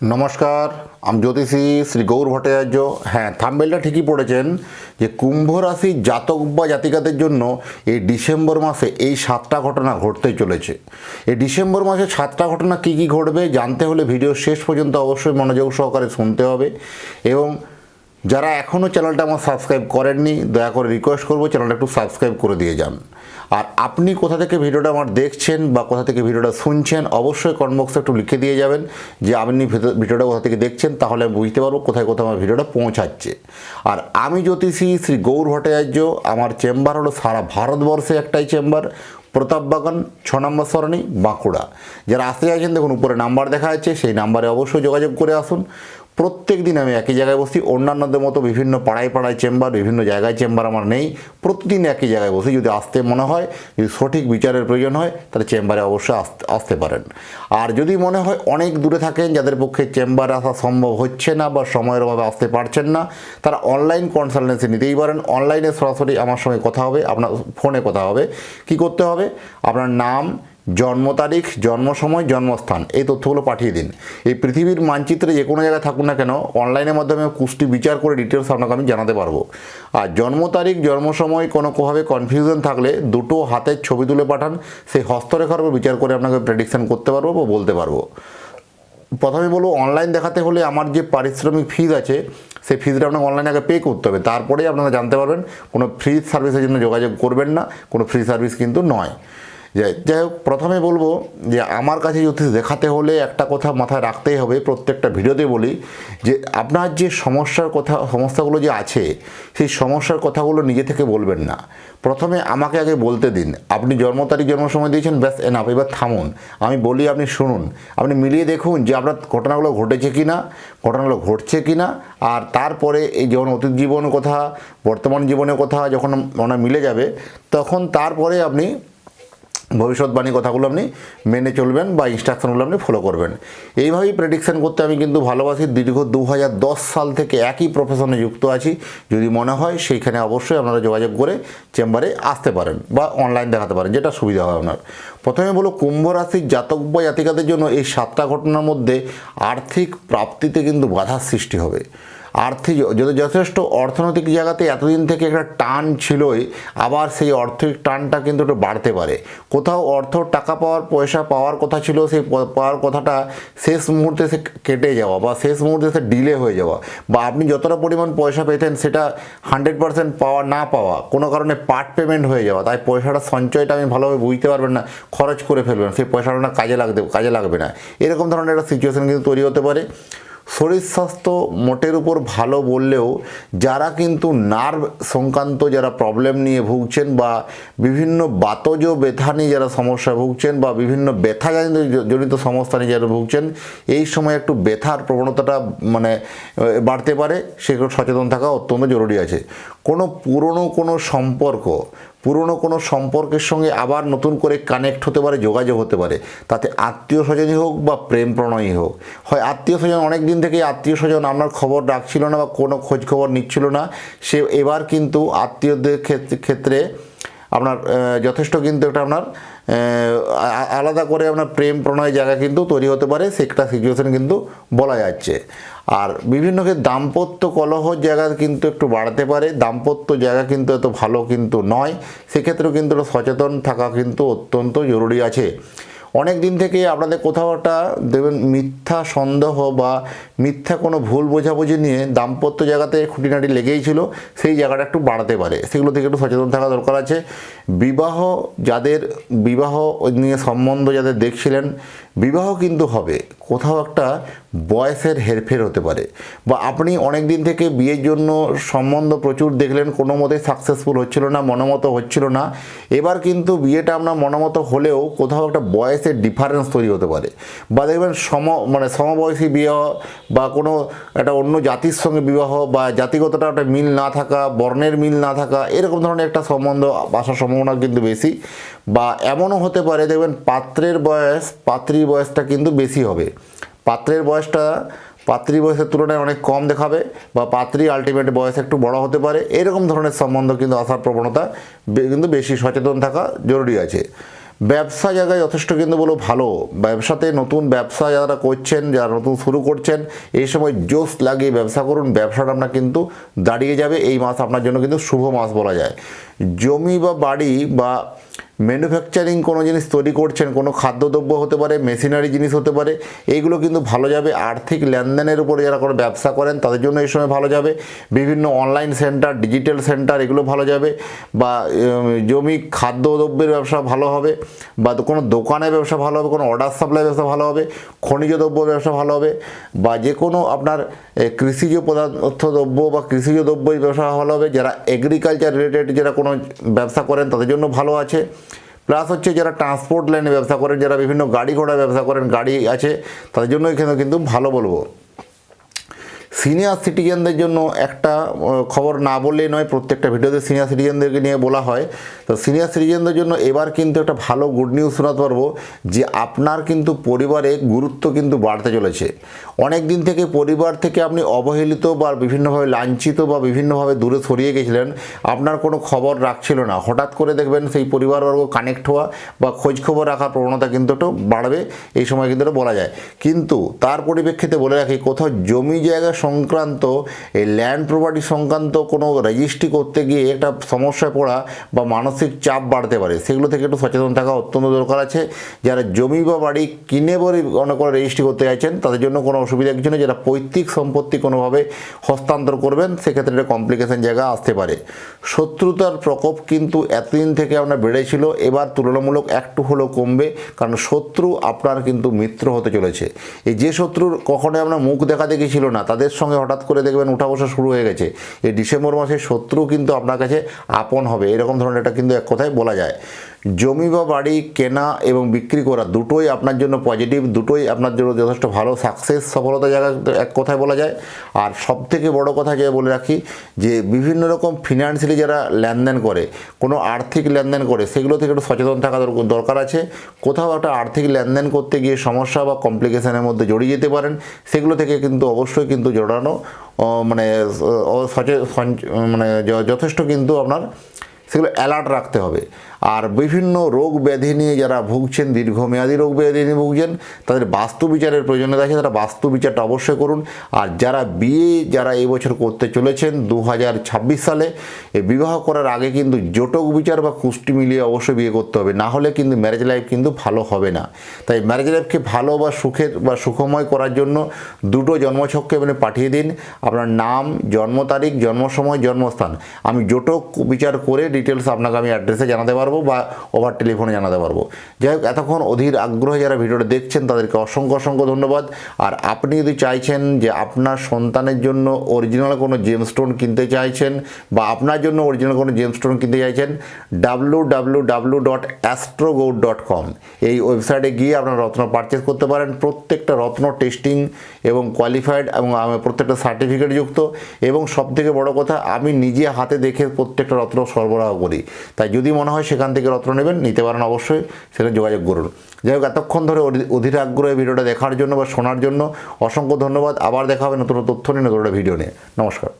নমস্কার, আমি জ্যোতিষী শ্রী গৌর ভট্টাচার্য। হ্যাঁ থাম্বেলটা ঠিকই পড়েছেন যে কুম্ভ রাশি জাতক বা জাতিকাদের জন্য এই ডিসেম্বর মাসে এই সাতটা ঘটনা ঘটতে চলেছে। এই ডিসেম্বর মাসে সাতটা ঘটনা কি কি ঘটবে জানতে হলে ভিডিও শেষ পর্যন্ত অবশ্যই মনোযোগ সহকারে শুনতে হবে এবং যারা এখনও চ্যানেলটা আমার সাবস্ক্রাইব করেননি, দয়া করে রিকোয়েস্ট করব চ্যানেলটা একটু সাবস্ক্রাইব করে দিয়ে যান। আর আপনি কোথা থেকে ভিডিওটা আমার দেখছেন বা কোথা থেকে ভিডিওটা শুনছেন, অবশ্যই কমেন্ট একটু লিখে দিয়ে যাবেন যে আপনি ভিডিও- ভিডিওটা কোথা থেকে দেখছেন, তাহলে আমি বুঝতে পারব কোথায় কোথায় আমার ভিডিওটা পৌঁছাচ্ছে। আর আমি জ্যোতিষী শ্রী গৌর ভট্টাচার্য, আমার চেম্বার হলো সারা ভারতবর্ষে একটাই চেম্বার প্রতাপবাগান ছ নম্বর সরণি, বাঁকুড়া। যারা আসতে চাইছেন দেখুন, উপরে নাম্বার দেখা যাচ্ছে, সেই নাম্বারে অবশ্যই যোগাযোগ করে আসুন। প্রত্যেক দিন আমি একই জায়গায় বসি। অন্যান্যদের মতো বিভিন্ন পাড়ায় পাড়ায় চেম্বার, বিভিন্ন জায়গায় চেম্বার আমার নেই। প্রতিদিন একই জায়গায় বসি। যদি আসতে মনে হয়, যদি সঠিক বিচারের প্রয়োজন হয়, তাহলে চেম্বারে অবশ্যই আসতে পারেন। আর যদি মনে হয় অনেক দূরে থাকেন, যাদের পক্ষে চেম্বারে আসা সম্ভব হচ্ছে না বা সময়ের অভাবে আসতে পারছেন না, তারা অনলাইন কনসালটেন্সি নিতেই পারেন। অনলাইনে সরাসরি আমার সঙ্গে কথা হবে। আপনার ফোনে কথা হবে। কি করতে হবে? আপনার নাম জন্ম তারিখ জন্ম সময় জন্মস্থান, এই তথ্যগুলো পাঠিয়ে দিন। এই পৃথিবীর মানচিত্রে যে কোনো জায়গায় থাকুন না কেন অনলাইনের মাধ্যমে কুষ্টি বিচার করে ডিটেলস আপনাকে আমি জানাতে পারব। আর জন্ম তারিখ জন্ম সময় কোনো কোভাবে কনফিউশন থাকলে দুটো হাতের ছবি তুলে পাঠান, সেই হস্তরেখার উপর বিচার করে আপনাকে প্রেডিকশন করতে পারব বা বলতে পারব। প্রথমে বলব অনলাইন দেখাতে হলে আমার যে পারিশ্রমিক ফিজ আছে, সেই ফিজটা আপনাকে অনলাইনে আগে পে করতে হবে। তারপরেই আপনারা জানতে পারবেন, কোনো ফ্রি সার্ভিসের জন্য যোগাযোগ করবেন না, কোনো ফ্রি সার্ভিস কিন্তু নয়। যাই হোক, প্রথমে বলব যে আমার কাছে জ্যোতিষ দেখাতে হলে একটা কথা মাথায় রাখতেই হবে, প্রত্যেকটা ভিডিওতে বলি যে আপনার যে সমস্যার কথা, সমস্যাগুলো যে আছে, সেই সমস্যার কথাগুলো নিজে থেকে বলবেন না। প্রথমে আমাকে আগে বলতে দিন, আপনি জন্ম তারিখ, জন্ম সময় দিয়েছেন, ব্যাস এনাফ এবার থামুন। আমি বলি, আপনি শুনুন। আপনি মিলিয়ে দেখুন যে আপনার ঘটনাগুলো ঘটেছে কি না ঘটনাগুলো ঘটছে কি না আর তারপরে এই যখন অতীত জীবনের কথা, বর্তমান জীবনের কথা যখন মানে মিলে যাবে, তখন তারপরে আপনি ভবিষ্যৎবাণী কথাগুলো আপনি মেনে চলবেন বা ইনস্ট্রাকশনগুলো আপনি ফলো করবেন। এইভাবেই প্রেডিকশন করতে আমি কিন্তু ভালোবাসি। দীর্ঘ দু হাজার দশ সাল থেকে একই প্রফেশনে যুক্ত আছি। যদি মনে হয় সেইখানে অবশ্যই আপনারা যোগাযোগ করে চেম্বারে আসতে পারেন বা অনলাইন দেখাতে পারেন, যেটা সুবিধা হয় আপনার। প্রথমে বলো, কুম্ভ রাশির জাতক বা জাতিকাদের জন্য এই সাতটা ঘটনার মধ্যে আর্থিক প্রাপ্তিতে কিন্তু বাধার সৃষ্টি হবে। আর্থিক যদি যথেষ্ট অর্থনৈতিক জায়গাতে এতদিন থেকে একটা টান ছিলই, আবার সেই অর্থিক টানটা কিন্তু একটু বাড়তে পারে। কোথাও অর্থ টাকা পাওয়ার, পয়সা পাওয়ার কথা ছিল, সেই পাওয়ার কথাটা শেষ মুহূর্তে সে কেটে যাওয়া বা শেষ মুহূর্তে সে ডিলে হয়ে যাওয়া বা আপনি যতটা পরিমাণ পয়সা পেতেন সেটা হান্ড্রেড পার্সেন্ট পাওয়া, না পাওয়া, কোনো কারণে পার্ট পেমেন্ট হয়ে যাওয়া, তাই পয়সাটা সঞ্চয়টা আমি ভালোভাবে বুঝতে পারবেন না, খরচ করে ফেলবেন, সেই পয়সাটা না কাজে লাগবে কাজে লাগবে না। এরকম ধরনের একটা সিচুয়েশন কিন্তু তৈরি হতে পারে। শরীর স্বাস্থ্য মোটের উপর ভালো বললেও যারা কিন্তু নার্ভ সংক্রান্ত যারা প্রবলেম নিয়ে ভুগছেন বা বিভিন্ন বাতজ ব্যথা নিয়ে যারা সমস্যা ভুগছেন বা বিভিন্ন ব্যথা জনিত- সমস্যা নিয়ে যারা ভুগছেন, এই সময় একটু ব্যথার প্রবণতাটা মানে বাড়তে পারে। সেগুলো সচেতন থাকা অত্যন্ত জরুরি আছে। কোনো পুরনো কোনো সম্পর্ক পুরনো কোনো সম্পর্কের সঙ্গে আবার নতুন করে কানেক্ট হতে পারে, যোগাযোগ হতে পারে। তাতে আত্মীয় স্বজনই হোক বা প্রেম প্রণয়ই হোক। হয় আত্মীয় স্বজন অনেক দিন থেকেই আত্মীয় স্বজন আপনার খবর রাখছিল না বা কোনো খোঁজ খবর নিচ্ছিল না, সে এবার কিন্তু আত্মীয়দের ক্ষেত্রে- আপনার যথেষ্ট কিন্তু একটা আপনার আলাদা করে আপনার প্রেম প্রণয় জায়গা কিন্তু তৈরি হতে পারে সেটা সিচুয়েশান কিন্তু বলা যাচ্ছে। আর বিভিন্ন ক্ষেত্রে দাম্পত্য কলহ জায়গা কিন্তু একটু বাড়তে পারে, দাম্পত্য জায়গা কিন্তু এত ভালো কিন্তু নয়, সেক্ষেত্রেও কিন্তু সচেতন থাকা কিন্তু অত্যন্ত জরুরি আছে। অনেক দিন থেকে আপনাদের কোথাও একটা দেখবেন মিথ্যা সন্দেহ বা মিথ্যা কোনো ভুল বোঝাবুঝি নিয়ে দাম্পত্য জায়গাতে খুঁটিনাটি লেগেই ছিল, সেই জায়গাটা একটু বাড়াতে পারে। সেগুলো থেকে একটু সচেতন থাকা দরকার আছে। বিবাহ যাদের, বিবাহ নিয়ে সম্বন্ধ যাদের দেখছিলেন বিবাহ কিন্তু হবে। কোথাও একটা বয়সের হেরফের হতে পারে। বা আপনি অনেক দিন থেকে বিয়ের জন্য সম্বন্ধ প্রচুর দেখলেন, কোনো মতে সাকসেসফুল হচ্ছিল না, মনোমতো হচ্ছিল না। এবার কিন্তু বিয়েটা আপনার মনোমতো হলেও কোথাও একটা বয়সের ডিফারেন্স তৈরি হতে পারে। বা দেখবেন সম মানে সমবয়সী বিবাহ বা কোনো একটা অন্য জাতির সঙ্গে বিবাহ বা জাতিগতটা একটা মিল না থাকা, বর্ণের মিল না থাকা, এরকম ধরনের একটা সম্বন্ধ আসার সম্ভাবনা কিন্তু বেশি। বা এমনও হতে পারে, দেখবেন পাত্রের বয়স, পাত্রীর বয়সটা কিন্তু বেশি হবে। পাত্রের বয়সটা পাত্রী বয়সের তুলনায় অনেক কম দেখাবে বা পাত্রী আলটিমেট বয়স একটু বড় হতে পারে। এরকম ধরনের সম্বন্ধ কিন্তু আসার প্রবণতা কিন্তু বেশি সচেতন থাকা জরুরি আছে। ব্যবসা জায়গায় যথেষ্ট কিন্তু বলো ভালো। ব্যবসাতে নতুন ব্যবসা যারা করছেন, যারা নতুন শুরু করছেন, এই সময় জোশ লাগিয়ে ব্যবসা করুন। ব্যবসাটা আপনার কিন্তু দাঁড়িয়ে যাবে। এই মাস আপনার জন্য কিন্তু শুভ মাস বলা যায়। জমি বা বাড়ি বা ম্যানুফ্যাকচারিং কোনো জিনিস তৈরি করছেন, কোনো খাদ্যদ্রব্য হতে পারে মেশিনারি জিনিস হতে পারে এইগুলো কিন্তু ভালো যাবে। আর্থিক লেনদেনের উপরে যারা কোনো ব্যবসা করেন, তাদের জন্য এই সময় ভালো যাবে। বিভিন্ন অনলাইন সেন্টার ডিজিটাল সেন্টার এগুলো ভালো যাবে বা জমি খাদ্যদ্রব্যের ব্যবসা ভালো হবে বা কোনো দোকানের ব্যবসা ভালো হবে, কোনো অর্ডার সাপ্লাই ব্যবসা ভালো হবে, খনিজ দ্রব্য ব্যবসা ভালো হবে বা যে কোনো আপনার কৃষিজ পদার্থ দ্রব্য বা কৃষিজ দ্রব্যের ব্যবসা ভালো হবে, যারা এগ্রিকালচার রিলেটেড যারা কোনো ব্যবসা করেন তাদের জন্য ভালো আছে। প্লাস হচ্ছে যারা ট্রান্সপোর্ট লাইনে ব্যবসা করেন, যারা বিভিন্ন গাড়ি ঘোড়া ব্যবসা করেন, গাড়ি আছে, তাদের জন্য এখানে কিন্তু ভালো বলব। সিনিয়র সিটিজেনদের জন্য একটা খবর না বললেই নয়, প্রত্যেকটা ভিডিওতে সিনিয়র সিটিজেনদেরকে নিয়ে বলা হয়। তো সিনিয়র সিটিজেনদের জন্য এবার কিন্তু একটা ভালো গুড নিউজ শোনাতে পারব, যে আপনার কিন্তু পরিবারে গুরুত্ব কিন্তু বাড়তে চলেছে। অনেক দিন থেকে পরিবার থেকে আপনি অবহেলিত বা বিভিন্নভাবে লাঞ্ছিত বা বিভিন্নভাবে দূরে সরিয়ে গেছিলেন, আপনার কোনো খবর রাখছিল না। হঠাৎ করে দেখবেন সেই পরিবারবর্গ কানেক্ট হওয়া বা খোঁজখবর রাখার প্রবণতা কিন্তু একটু বাড়বে, এই সময় কিন্তু বলা যায়। কিন্তু তার পরিপ্রেক্ষিতে বলে রাখি, কোথাও জমি জায়গা সংক্রান্ত, এই ল্যান্ড প্রপার্টি সংক্রান্ত কোনো রেজিস্ট্রি করতে গিয়ে একটা সমস্যায় পড়া বা মানসিক চাপ বাড়তে পারে, সেগুলো থেকে একটু সচেতন থাকা অত্যন্ত দরকার আছে। যারা জমি বা বাড়ি কিনে বলে অনেক করে রেজিস্ট্রি করতে চাইছেন, তাদের জন্য কোনো অসুবিধা কিছু নেই। যারা পৈতৃক সম্পত্তি কোনোভাবে হস্তান্তর করবেন, সেক্ষেত্রে একটা কমপ্লিকেশন জায়গা আসতে পারে। শত্রুতার প্রকোপ কিন্তু এতদিন থেকে আপনার বেড়েছিল, এবার তুলনামূলক একটু হলেও কমবে, কারণ শত্রু আপনার কিন্তু মিত্র হতে চলেছে। এই যে শত্রুর কখনোই আপনার মুখ দেখা দেখি ছিল না, তাদের সঙ্গে হঠাৎ করে দেখবেন উঠা বসা শুরু হয়ে গেছে। এই ডিসেম্বর মাসের শত্রু কিন্তু আপনার কাছে আপন হবে। এরকম ধরনের এটা কিন্তু এক কথায় বলা যায়। জমি বা বাড়ি, কেনা এবং বিক্রি করা দুটোই আপনার জন্য পজিটিভ দুটোই আপনার জন্য যথেষ্ট ভালো সাকসেস সফলতা জায়গা এক কথায় বলা যায়। আর সব থেকে বড় কথা যে বলে রাখি যে, বিভিন্ন রকম ফিনান্সিয়ালি যারা লেনদেন করে, কোনো আর্থিক লেনদেন করে, সেগুলো থেকে একটু সচেতন থাকা দর- দরকার আছে। কোথাও একটা আর্থিক লেনদেন করতে গিয়ে সমস্যা বা কমপ্লিকেশনের মধ্যে জড়িয়ে যেতে পারেন, সেগুলো থেকে কিন্তু অবশ্যই কিন্তু জড়ানো মানে মানে যথেষ্ট কিন্তু আপনার, সেগুলো অ্যালার্ট রাখতে হবে। আর বিভিন্ন রোগ ব্যাধি নিয়ে যারা ভুগছেন, দীর্ঘমেয়াদী রোগ ব্যাধি নিয়ে ভুগছেন, তাদের বাস্তু বিচারের প্রয়োজনীয়তা আছে তারা বাস্তু বিচারটা অবশ্যই করুন। আর যারা বিয়ে, যারা এই বছর করতে চলেছেন দু হাজার ছাব্বিশ সালে, এ বিবাহ করার আগে কিন্তু জোটক বিচার বা কুষ্টি মিলিয়ে অবশ্যই বিয়ে করতে হবে। না হলে কিন্তু ম্যারেজ লাইফ কিন্তু ভালো হবে না। তাই ম্যারেজ লাইফকে ভালো বা সুখের বা সুখময় করার জন্য দুটো জন্মছককে মানে পাঠিয়ে দিন। আপনার নাম, জন্ম তারিখ জন্ম সময় জন্মস্থান। আমি জোটক বিচার করে ডিটেলস আপনাকে আমি অ্যাড্রেসে জানাতে পারব। বা ওভার টেলিফোনে জানাতে পারব। যাই হোক, এতক্ষণ অধীর আগ্রহে যারা ভিডিওটা দেখছেন, তাদেরকে অসংখ্য অসংখ্য ধন্যবাদ। আর আপনি যদি চাইছেন যে আপনার সন্তানের জন্য অরিজিনাল কোনো জেমস্টোন কিনতে চাইছেন বা আপনার জন্য অরিজিনাল কোনো জেম জেমস্টোন কিনতে চাইছেন ডাব্লু ডট ডট কম এই ওয়েবসাইটে গিয়ে আপনারা রত্ন পারচেস করতে পারেন। প্রত্যেকটা রত্ন টেস্টিং এবং কোয়ালিফাইড এবং প্রত্যেকটা সার্টিফিকেট যুক্ত। এবং সবথেকে বড় কথা, আমি নিজে হাতে দেখে প্রত্যেকটা রত্ন সরবরাহ করি। তাই যদি মনে হয় সেখান থেকে রত্ন নেবেন, নিতে পারেন অবশ্যই, সেখানে যোগাযোগ করুন। যাই হোক, এতক্ষণ ধরে অধি- অধীর আগ্রহে ভিডিওটা দেখার জন্য বা শোনার জন্য অসংখ্য ধন্যবাদ। আবার দেখা হবে নতুন তথ্য নিয়ে, নতুন ভিডিও নিয়ে। নমস্কার।